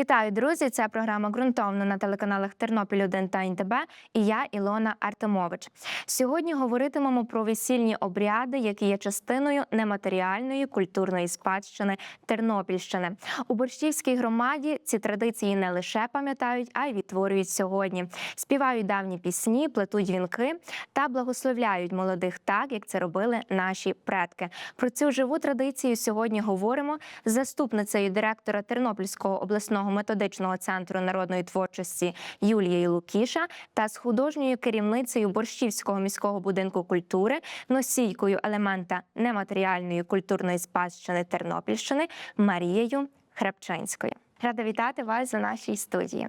Вітаю, друзі! Це програма ґрунтовно на телеканалах Тернопіль 1 та НТБ і я Ілона Артемович. Сьогодні говоритимемо про весільні обряди, які є частиною нематеріальної культурної спадщини Тернопільщини. У Борщівській громаді ці традиції не лише пам'ятають, а й відтворюють сьогодні. Співають давні пісні, плетуть вінки та благословляють молодих так, як це робили наші предки. Про цю живу традицію сьогодні говоримо з заступницею директора Тернопільського обласного методичного центру народної творчості Юлією Лукіша та з художньою керівницею Борщівського міського будинку культури, носійкою елемента нематеріальної культурної спадщини Тернопільщини Марією Хребчинською. Рада вітати вас за нашій студії.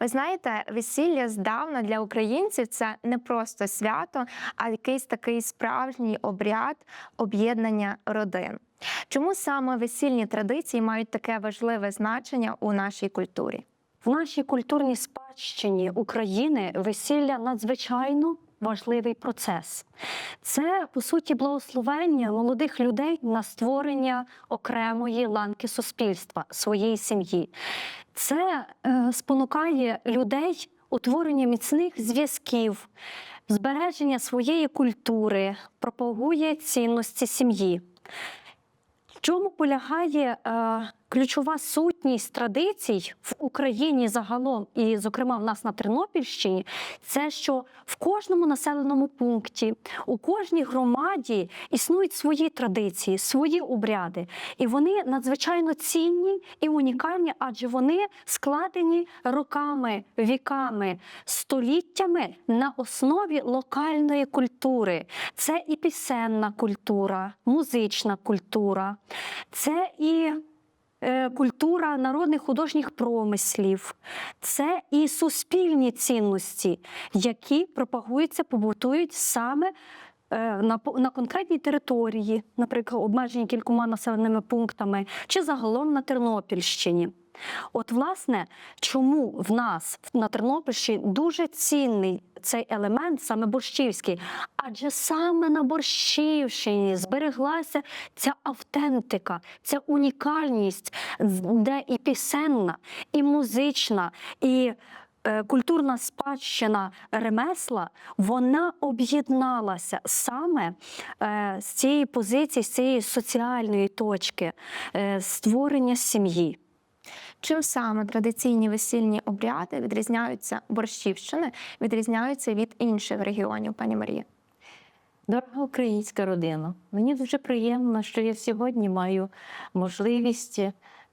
Ви знаєте, весілля здавна для українців це не просто свято, а якийсь такий справжній обряд об'єднання родин. Чому саме весільні традиції мають таке важливе значення у нашій культурі? В нашій культурній спадщині України весілля надзвичайно важливий процес. Це по суті благословення молодих людей на створення окремої ланки суспільства, своєї сім'ї. Це е, спонукає людей утворення міцних зв'язків, збереження своєї культури, пропагує цінності сім'ї. Чому полягає е, ключова сутність традицій в Україні загалом, і, зокрема, в нас на Тернопільщині, це що в кожному населеному пункті, у кожній громаді існують свої традиції, свої обряди, і вони надзвичайно цінні і унікальні, адже вони складені роками, віками, століттями на основі локальної культури. Це і пісенна культура, музична культура, це і культура народних художніх промислів, це і суспільні цінності, які пропагуються, побутують саме. Е, На, на конкретній території, наприклад, обмежені кількома населеними пунктами, чи загалом на Тернопільщині. От, власне, чому в нас на Тернопільщині дуже цінний цей елемент, саме борщівський, адже саме на Борщівщині збереглася ця автентика, ця унікальність, де і пісенна, і музична, і культурна спадщина ремесла, вона об'єдналася саме е, з цієї позиції, з цієї соціальної точки е, створення сім'ї. Чим саме традиційні весільні обряди відрізняються Борщівщини, відрізняються від інших регіонів, пані Марія? Дорога українська родина, мені дуже приємно, що я сьогодні маю можливість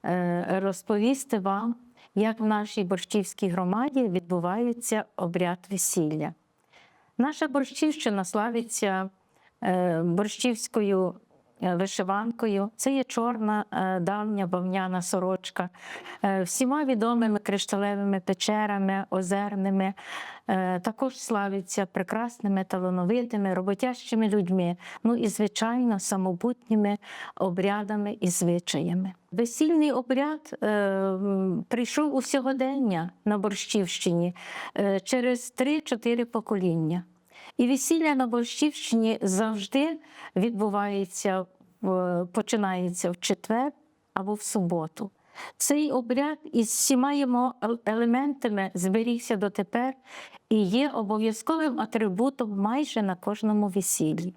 е, розповісти вам, як в нашій борщівській громаді відбувається обряд весілля. Наша борщівщина славиться е, борщівською вишиванкою. Це є чорна е, давня бавняна сорочка, е, всіма відомими кришталевими печерами, озерними. Е, Також славиться прекрасними, талановитими, роботящими людьми, ну і, звичайно, самобутніми обрядами і звичаями. Весільний обряд е, прийшов у сьогодення на Борщівщині е, через 3-4 покоління. І весілля на Борщівщині завжди відбувається, починається в четвер або в суботу. Цей обряд із всіма його елементами зберігся дотепер і є обов'язковим атрибутом майже на кожному весіллі.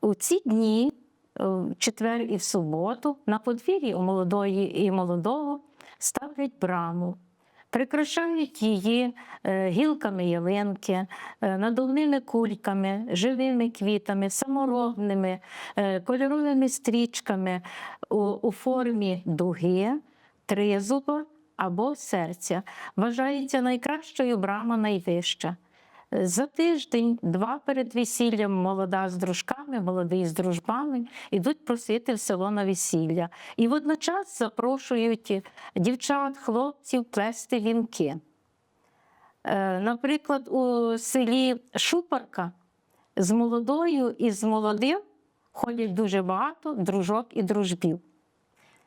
У ці дні, е, в четвер і в суботу, на подвір'ї у молодої і молодого ставлять браму. Прикрашають її е, гілками ялинки, е, надувними кульками, живими квітами, саморобними, е, кольоровими стрічками у, у формі дуги, тризуба або серця. Вважається найкращою брама найвища. За тиждень, два перед весіллям, молода з дружками, молодий з дружбами йдуть просити в село на весілля. І водночас запрошують дівчат, хлопців плести вінки. Е, Наприклад, у селі Шупарка з молодою і з молодим ходять дуже багато дружок і дружбів.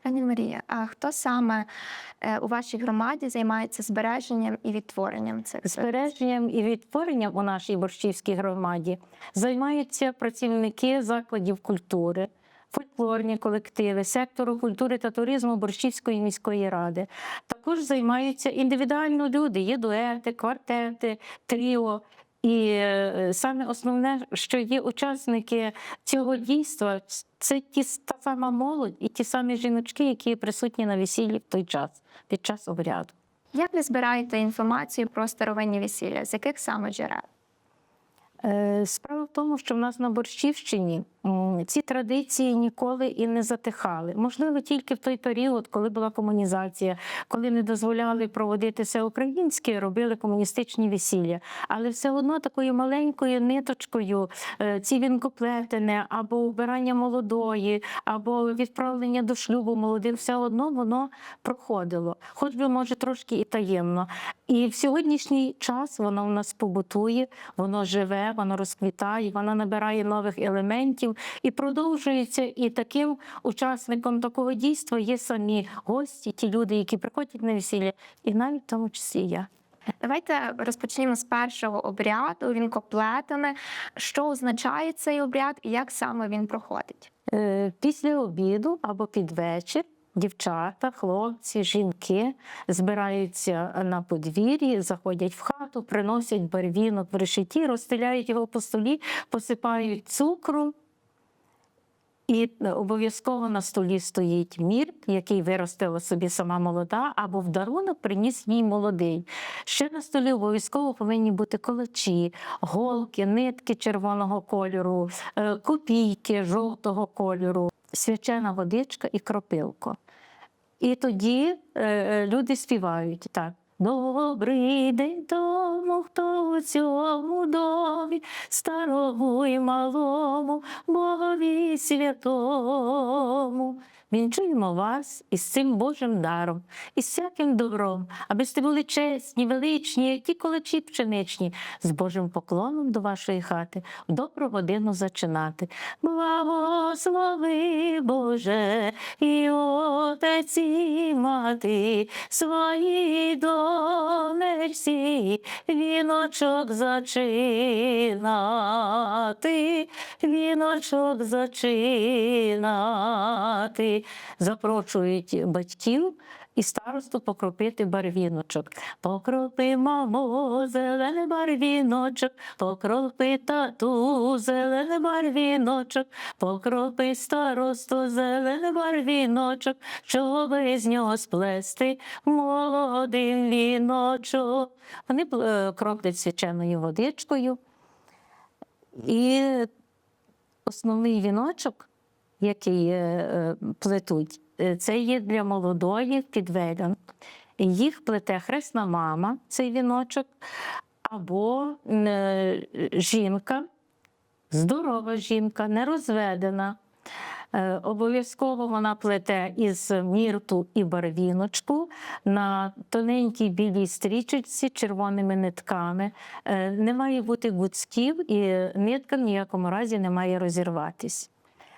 Пані Марія, а хто саме е, у вашій громаді займається збереженням і відтворенням цих? Збереженням і відтворенням у нашій борщівській громаді займаються працівники закладів культури, фольклорні колективи, сектору культури та туризму Борщівської міської ради. Також займаються індивідуально люди, є дуети, квартети, тріо. І е, саме основне, що є учасники цього дійства, це ті та сама молодь і ті самі жіночки, які присутні на весіллі в той час, під час обряду. Як ви збираєте інформацію про старовинні весілля? З яких саме джерел? Е, Справа в тому, що в нас на Борщівщині ці традиції ніколи і не затихали. Можливо, тільки в той період, коли була комунізація, коли не дозволяли проводити все українське, робили комуністичні весілля. Але все одно такою маленькою ниточкою е, ці вінкоплетини або вбирання молодої, або відправлення до шлюбу молодих, все одно воно проходило, хоч би може трошки і таємно. І в сьогоднішній час воно в нас побутує, воно живе, воно розквітає, воно набирає нових елементів і продовжується. І таким учасником такого дійства є самі гості, ті люди, які приходять на весілля, і навіть в тому числі я. Давайте розпочнемо з першого обряду вінкоплетами. Що означає цей обряд і як саме він проходить? Е, Після обіду або під вечір дівчата, хлопці, жінки збираються на подвір'ї, заходять в хату, приносять барвінок в решеті, розстеляють його по столі, посипають цукром. І е, обов'язково на столі стоїть мір, який виростила собі сама молода, або в дарунок приніс їй молодий. Ще на столі обов'язково повинні бути колочі, голки, нитки червоного кольору, е, копійки жовтого кольору, свячена водичка і кропилко. І тоді е, люди співають так. Добрий день тому, хто у цьому домі, старому і малому, Богові святому. Вінчуємо вас із цим Божим даром, із всяким добром, аби сте були чесні, величні, ті колочі пшеничні, з Божим поклоном до вашої хати в добру годину зачинати. Благослови, Боже, і отець і мати, свої донечці, віночок зачинати, віночок зачинати. Запрошують батьків і старосту покропити барвіночок. Покропи, мамо, зелений барвіночок, покропи тату, зелений барвіночок, покропи старосту, зелений барвіночок, щоб з нього сплести молодий віночок. Вони е, кроплять свяченою водичкою. І основний віночок, який е, е, плетуть, е, це є для молодої підведен. Їх плете хресна мама, цей віночок, або жінка, здорова жінка, нерозведена. Обов'язково вона плете із мірту і барвіночку на тоненькій білій стрічечці червоними нитками. Не має бути гудзків і нитка в ніякому разі не має розірватись.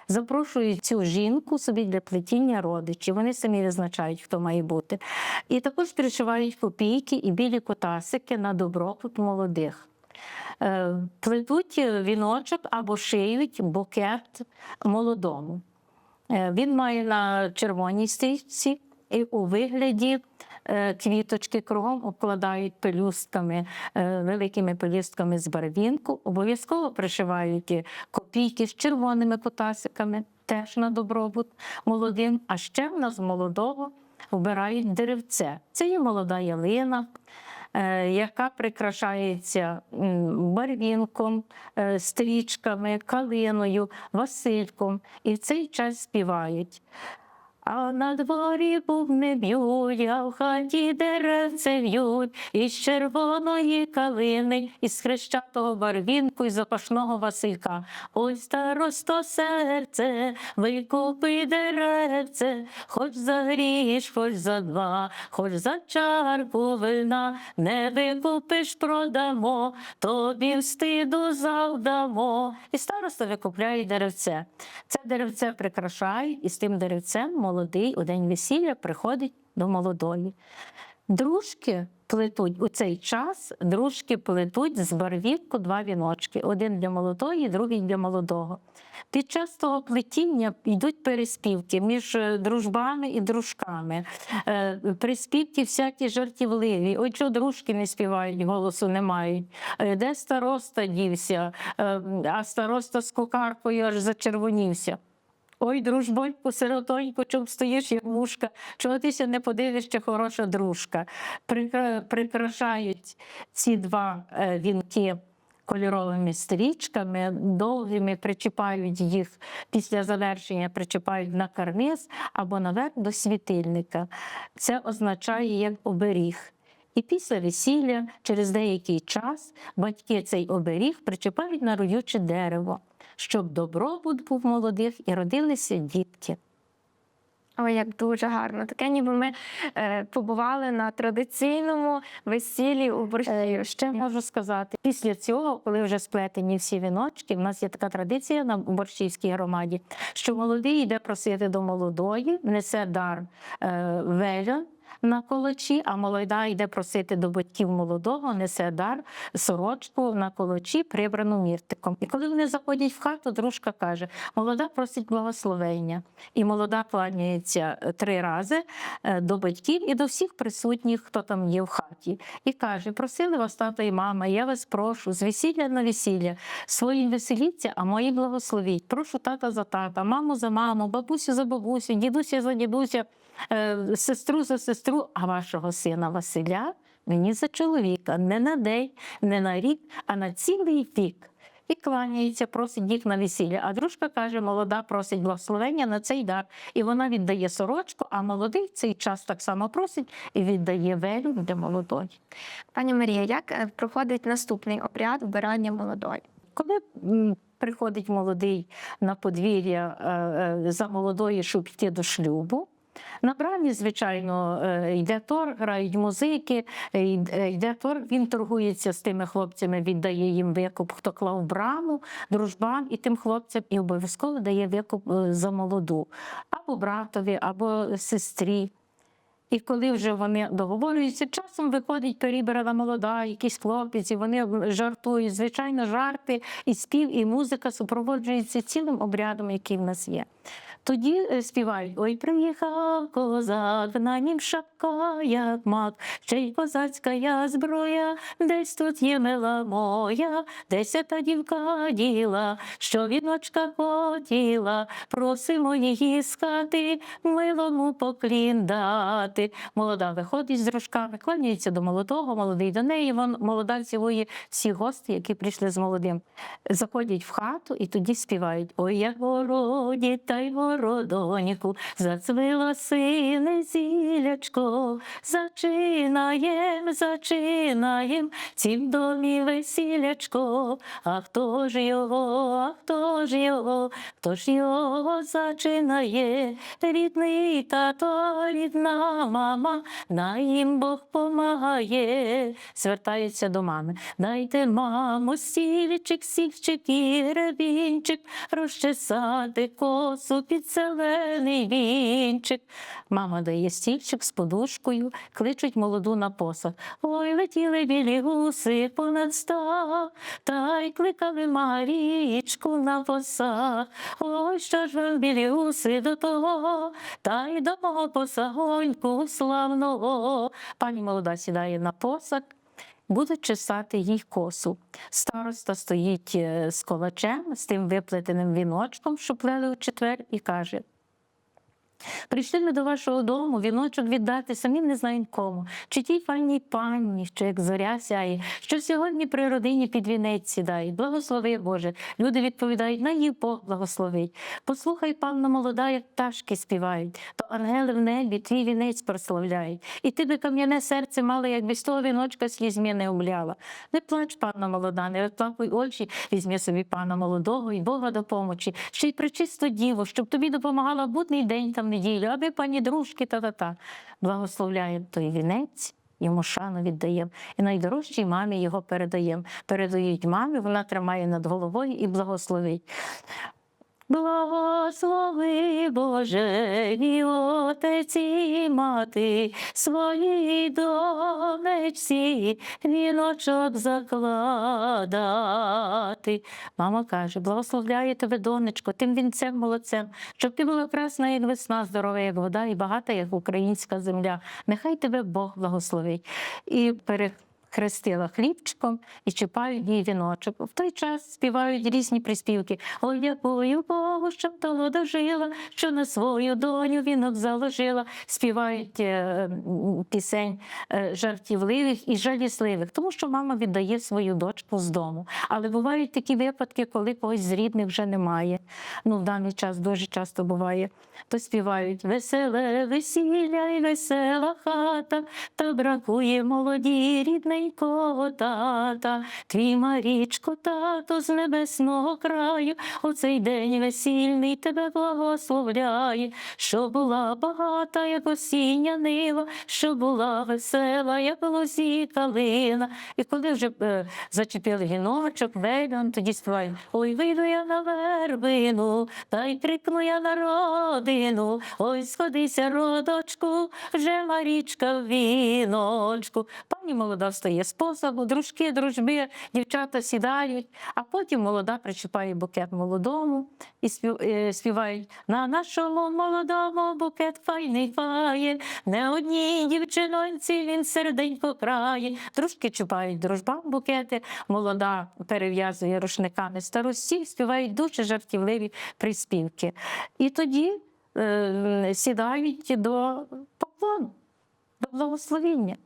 Запрошують цю жінку собі для плетіння родичів. Вони самі визначають, хто має бути. І також пришивають копійки і білі котасики на добробут молодих. Е, Плетуть віночок або шиють букет молодому. Е, Він має на червоній стрічці і у вигляді квіточки кругом обкладають пелюстками, е, великими пелюстками з барвінку. Обов'язково пришивають копійки з червоними котасиками, теж на добробут молодим. А ще в нас молодого вбирають деревце. Це є молода ялина. е, Яка прикрашається барвінком, е, стрічками, калиною, васильком, і в цей час співають. А на дворі бубни б'ють, а в хаті деревце в'ють, із червоної калини, із хрещатого барвінку, і запашного василька. Ой, старосто серце, викупи деревце, хоч за гріш, хоч за два, хоч за чарку вина, не викупиш, продамо, тобі встиду завдамо. І староста викупляє деревце. Це деревце прикрашають, і з тим деревцем молодий у день весілля приходить до молодої. Дружки плетуть у цей час, дружки плетуть з барвінку два віночки: один для молодої, другий для молодого. Під час того плетіння йдуть переспівки між е, дружбами і дружками. Е, Приспівки всякі жартівливі. Ой, що дружки не співають, голосу не мають. Е, Де староста дівся, а староста з кукаркою аж зачервонівся. Ой, дружбоньку, сиротоньку, чом стоїш, як мушка, чого ти ся не подивишся, хороша дружка. Прикрашають ці два е, вінки кольоровими стрічками, довгими причіпають їх після завершення, причіпають на карниз або наверх до світильника. Це означає як оберіг. І після весілля, через деякий час, батьки цей оберіг причіпають на родюче дерево, щоб добробут був молодих і родилися дітки. Ой, як дуже гарно. Таке, ніби ми е, побували на традиційному весіллі у борщі. Е, Ще можу сказати, після цього, коли вже сплетені всі віночки, в нас є така традиція на борщівській громаді, що молодий йде просити до молодої, несе дар е, веля. На колочі, а молода йде просити до батьків молодого, несе дар, сорочку на колочі, прибрану міртиком. І коли вони заходять в хату, дружка каже: молода просить благословення. І молода кланяється е, три рази е, до батьків і до всіх присутніх, хто там є в хаті, і каже: просили вас тато і мама, я вас прошу з весілля на весілля, своїм веселіться, а мої благословіть. Прошу тата за тата, маму за маму, бабусю за бабусю, дідуся за дідуся, сестру за сестру, а вашого сина Василя мені за чоловіка не на день, не на рік, а на цілий вік. І кланяється, просить їх на весілля. А дружка каже, молода просить благословення на цей дар. І вона віддає сорочку, а молодий цей час так само просить і віддає велю для молодої. Пані Марія, як е, проходить наступний обряд вбирання молодої? Коли приходить молодий на подвір'я е, е, за молодою, щоб йти до шлюбу. На брамі, звичайно, е, йде торг, грають музики, е, йде торг, він торгується з тими хлопцями, віддає їм викуп, хто клав браму, дружбам і тим хлопцям, і обов'язково дає викуп е, за молоду, або братові, або сестрі. І коли вже вони договорюються, часом виходить перібрана молода, якийсь хлопець, вони жартують. Звичайно, жарти, і спів, і музика супроводжуються цілим обрядом, який в нас є. Тоді е, співають: Ой, приїхав козак, на нім шапка, як мак, ще й козацька я зброя, десь тут є мила моя, десь та дівка діла, що віночка хотіла, просимо її з хати, милому поклін дати. Молода виходить з дружками, кланяється до молодого, молодий до неї. Вон молода цілує всі гості, які прийшли з молодим. Заходять в хату і тоді співають: Ой, як городі, та й городоніку, зацвило сине зілячко, зачинаєм, зачинаєм, цім домі весілячко, а хто ж його, а хто ж його, хто ж його зачинає, рідний тато, рідна мама, на їм Бог помагає. Звертається до мами. Дайте, мамо, стільчик, сільчик і ревінчик, розчесати косу під зелений вінчик. Мама дає стільчик з подушкою, кличуть молоду на посад. Ой, летіли білі гуси понад ста, та й кликали Марічку на посад. Ой, що ж вам білі гуси до того, та й до мого посагоньку славного. Пані молода сідає на посад. Будуть чесати їй косу. Староста стоїть е, з колачем, з тим виплетеним віночком, що плели у четвер, і каже: Прийшли ми до вашого дому віночок віддати, самі не знаємо кому. Чи тій файній панні, що як зоря сяє, що сьогодні при родині під вінець сідає. Благослови Боже. Люди відповідають, на її Бог благословить. Послухай, панна молода, як пташки співають, то ангели в небі твій вінець прославляють. І ти би кам'яне серце мала, якби з того віночка слізьми не умляла. Не плач, панна молода, не розплакуй очі, візьми собі пана молодого і Бога до помочі, ще й причисто діво, щоб тобі допомагала будний день там неділю, аби пані дружки та-та-та. Благословляємо той вінець. Йому шану віддаємо. І найдорожчій мамі його передаємо. Передають мамі, вона тримає над головою і благословить. Благослови Боже, і отець і мати, своїй донечці віночок закладати. Мама каже, благословляю тебе, донечко, тим вінцем молодцем, щоб ти була красна, як весна, здорова, як вода, і багата, як українська земля. Нехай тебе Бог благословить. І перехрестила хлібчиком і чіпають їй віночок. В той час співають різні приспівки. Ой, дякую Богу, що то дожила, що на свою доню вінок заложила. Співають е, пісень е, жартівливих і жалісливих, тому що мама віддає свою дочку з дому. Але бувають такі випадки, коли когось з рідних вже немає. Ну, в даний час дуже часто буває. То співають веселе весілля і весела хата, та бракує молоді рідненького тата. Твій Марічко, тато з небесного краю, у цей день весільний тебе благословляє, що була багата, як осіння нива, що була весела, як лозі калина. І коли вже е, зачепили віночок, вельон, тоді співають Ой, вийду я на вербину, та й крикну я на родину. Ой, сходися, родочку, вже Марічка віночку. Пані молода встає з посагу, дружки, дружби, дівчата сідають, а потім молода причіпає букет молодому і е, співають на нашому молодому букет файний фає, не одній дівчинонці він серденько крає. Дружки чіпають дружбам букети, молода перев'язує рушниками старості, співають дуже жартівливі приспівки. І тоді е, сідають до поклону, до благословіння.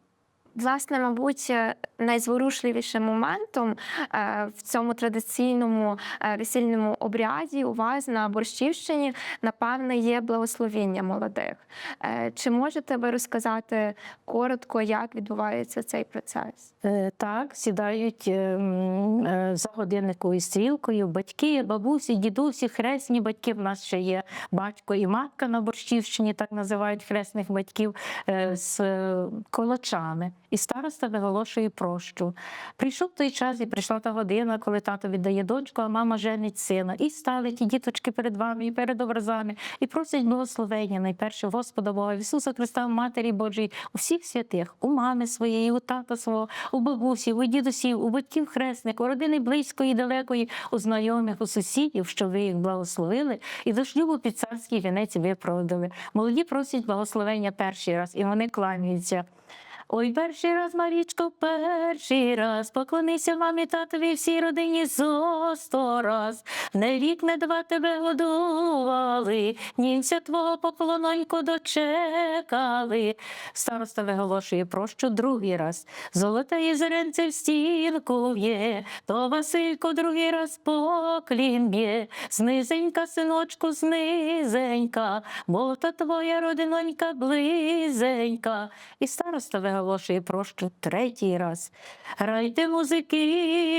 Власне, мабуть, е, найзворушливішим моментом е, в цьому традиційному е, весільному обряді у вас на Борщівщині, напевне, є благословіння молодих. Чи можете ви розказати коротко, як відбувається цей процес? Так, сідають за годинниковою стрілкою батьки, бабусі, дідусі, хресні батьки. В нас ще є батько і матка на Борщівщині, так називають хресних батьків з колочами. І староста виголошує прощу. Прийшов той час і прийшла та година, коли тато віддає дочку, а мама женить сина. І стали ті діточки перед вами і перед образами, і просять благословення найперше Господа Бога, Ісуса Христа, Матері Божій, у всіх святих, у мами своєї, у тата свого, у бабусі, у дідусів, у батьків хресних, у родини близької, далекої, у знайомих, у сусідів, що ви їх благословили, і до шлюбу під царський вінець виправдали. Молоді просять благословення перший раз, і вони кланяються. Ой, перший раз, Марічко, перший раз, поклонися мамі, татові, всій родині зо сто раз. Не рік, не два тебе годували, німця твого поклононько дочекали. Староста виголошує прощу другий раз. Золоте єзеренце в стінку в'є, то Василько другий раз поклін б'є. Знизенька, синочку, знизенька, бо то твоя родинонька близенька. І староста виголошує прощу третій раз. Грайте музики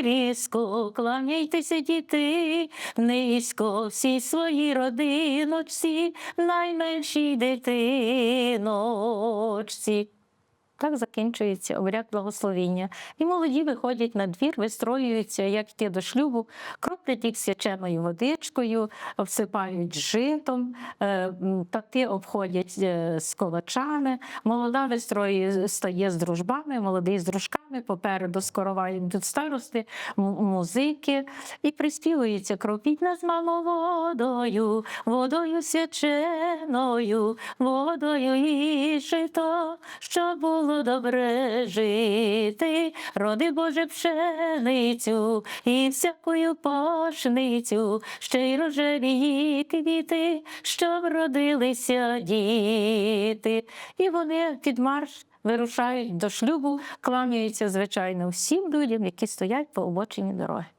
різко, кланяйтеся діти низько, всі свої родиночці, найменшій дитиночці. Так закінчується обряд благословіння. І молоді виходять на двір, вистроюються, як йти до шлюбу, кроплять їх свяченою водичкою, всипають житом, е, тати обходять е, з колочами. Молода вистроює стає з дружбами, молодий з дружками, попереду скоровають йдуть старости, музики, і приспівується кропіть нас, мамо, водою, водою свяченою, водою і жито, щоб було добре жити. Роди Боже пшеницю і всякою пашницю, ще й рожеві квіти, щоб родилися діти. І вони під марш вирушають до шлюбу, кланяються, звичайно, всім людям, які стоять по обочині дороги.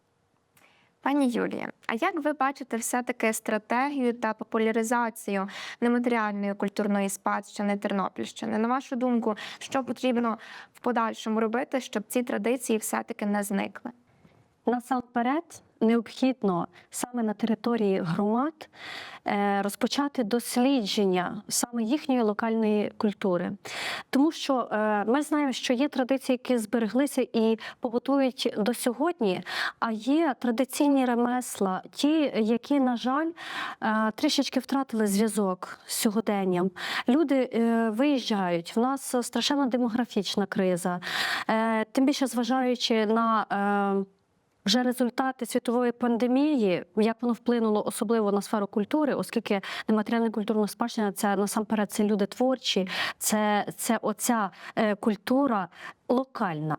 Пані Юлія, а як ви бачите все-таки стратегію та популяризацію нематеріальної культурної спадщини Тернопільщини? На вашу думку, що потрібно в подальшому робити, щоб ці традиції все-таки не зникли? Насамперед необхідно саме на території громад е, розпочати дослідження саме їхньої локальної культури. Тому що е, ми знаємо, що є традиції, які збереглися і побутують до сьогодні, а є традиційні ремесла, ті, які, на жаль, е, трішечки втратили зв'язок з сьогоденням. Люди виїжджають. В нас страшенна демографічна криза. Тим більше зважаючи на вже результати світової пандемії, як воно вплинуло особливо на сферу культури, оскільки нематеріальна культурна спадщина це насамперед це люди творчі, це, це оця е, культура локальна.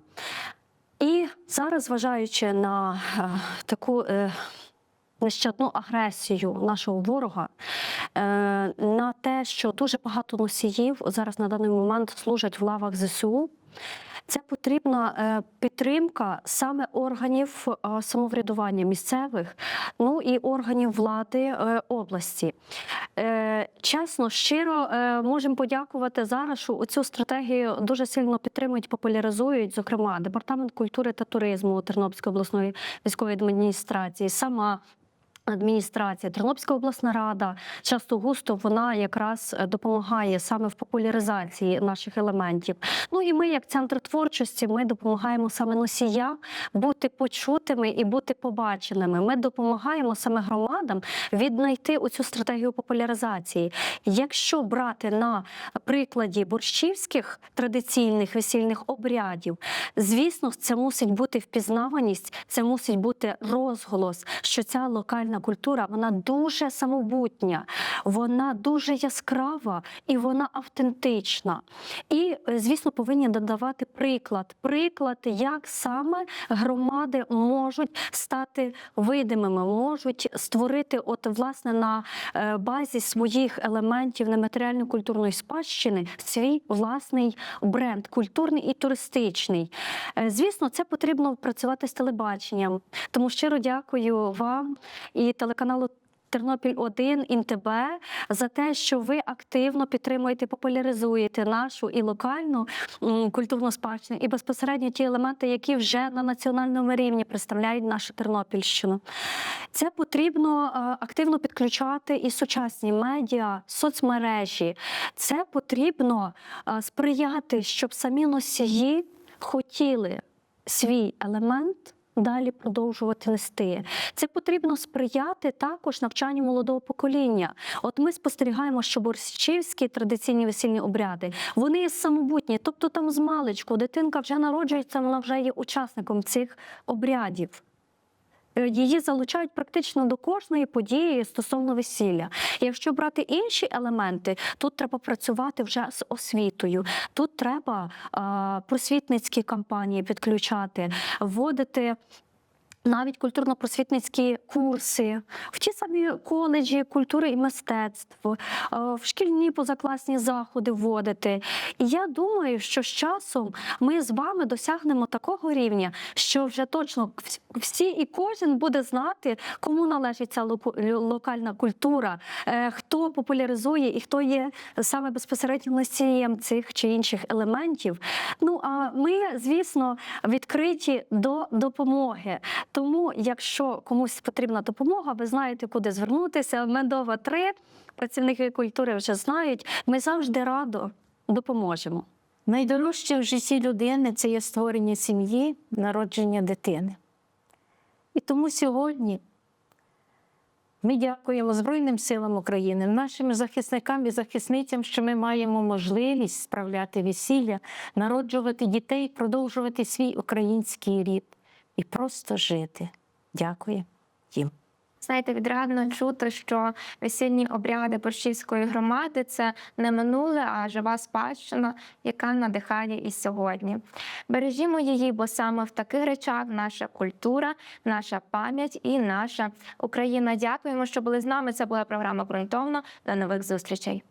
І зараз, зважаючи на е, таку е, нещадну агресію нашого ворога, на те, що дуже багато носіїв зараз на даний момент служать в лавах ЗСУ. Це потрібна е, підтримка саме органів е, самоврядування місцевих, ну і органів влади е, області. Чесно, щиро можемо подякувати зараз, що цю стратегію дуже сильно підтримують, популяризують, зокрема, департамент культури та туризму Тернопільської обласної військової адміністрації, сама адміністрація, Тернопільська обласна рада часто густо вона якраз е, допомагає саме в популяризації наших елементів. Ну і ми, як центр творчості, ми допомагаємо саме носіям бути почутими і бути побаченими. Ми допомагаємо саме громадам віднайти оцю стратегію популяризації. Якщо брати на прикладі борщівських традиційних весільних обрядів, звісно, це мусить бути впізнаваність, це мусить бути розголос, що ця локальна культура вона дуже самобутня, вона дуже яскрава і вона автентична. І, е, звісно, повинні додавати приклад. Приклад, як саме громади можуть стати видимими, можуть створити, от власне на е, базі своїх елементів нематеріально-культурної спадщини свій власний бренд, культурний і туристичний. Е, Звісно, це потрібно працювати з телебаченням. Тому щиро дякую вам і телеканалу. Тернопіль 1 ІНТБ за те, що ви активно підтримуєте, популяризуєте нашу і локальну культурну спадщину, і безпосередньо ті елементи, які вже на національному рівні представляють нашу Тернопільщину. Це потрібно е, активно підключати і сучасні медіа, соцмережі. Це потрібно е, сприяти, щоб самі носії хотіли свій елемент. Далі продовжувати нести. Це потрібно сприяти також навчанню молодого покоління. От ми спостерігаємо, що борщівські традиційні весільні обряди вони є самобутні, тобто там з маличку дитинка вже народжується, вона вже є учасником цих обрядів. Е, Її залучають практично до кожної події стосовно весілля. Якщо брати інші елементи, тут треба працювати вже з освітою. Тут треба просвітницькі кампанії підключати, вводити. Навіть культурно-просвітницькі курси, в ті самі коледжі культури і мистецтв, е, в шкільні позакласні заходи вводити. І я думаю, що з часом ми з вами досягнемо такого рівня, що вже точно всі і кожен буде знати, кому належить ця локальна культура, е, хто популяризує і хто є саме безпосередньо носієм цих чи інших елементів. Ну а ми, звісно, відкриті до допомоги. Тому, якщо комусь потрібна допомога, ви знаєте, куди звернутися. Медова 3, працівники культури вже знають. Ми завжди радо допоможемо. Найдорожче в житті людини це є створення сім'ї, народження дитини. І тому сьогодні ми дякуємо Збройним силам України, нашим захисникам і захисницям, що ми маємо можливість справляти весілля, народжувати дітей, продовжувати свій український рід і просто жити. Дякую їм. Знаєте, відрадно чути, що весільні обряди борщівської громади це не минуле, а жива спадщина, яка надихає і сьогодні. Бережімо її, бо саме в таких речах наша культура, наша пам'ять і наша Україна. Дякуємо, що були з нами. Це була програма «Ґрунтовно». До нових зустрічей.